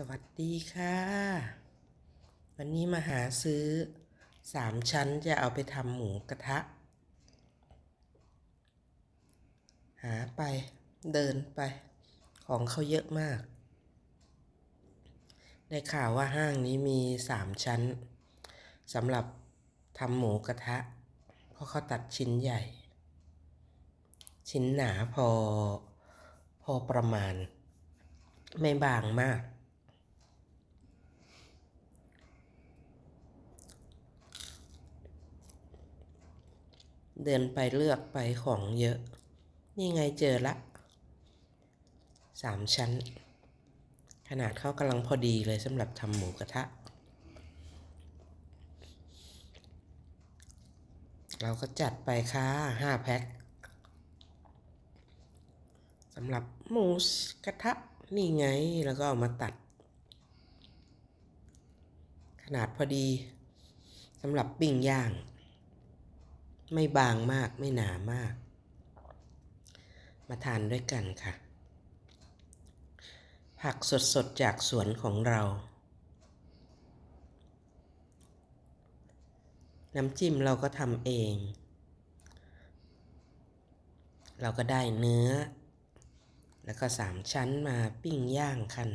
สวัสดีค่ะ วันนี้มาหาซื้อสามชั้นจะเอาไปทำหมูกระทะ หาไปเดินไป ของเขาเยอะมาก ได้ข่าวว่าห้างนี้มีสามชั้นสำหรับทำหมูกระทะ เพราะเขาตัดชิ้นใหญ่ ชิ้นหนาพอพอประมาณ ไม่บางมาก เดินไปเลือกไปของเยอะ นี่ไงเจอละสามชั้น ขนาดเขากำลังพอดีเลยสำหรับทำหมูกระทะ เราก็จัดไปค่ะห้าแพ็คสำหรับหมูกระทะ นี่ไงแล้วก็เอามาตัด ขนาดพอดีสำหรับปิ้งย่าง ไม่บางมากไม่หนามาก มาทานด้วยกันค่ะ ผักสดๆ จากสวนของเรา น้ำจิ้มเราก็ทำเอง เราก็ได้เนื้อ แล้วก็สามชั้นมาปิ้งย่างกัน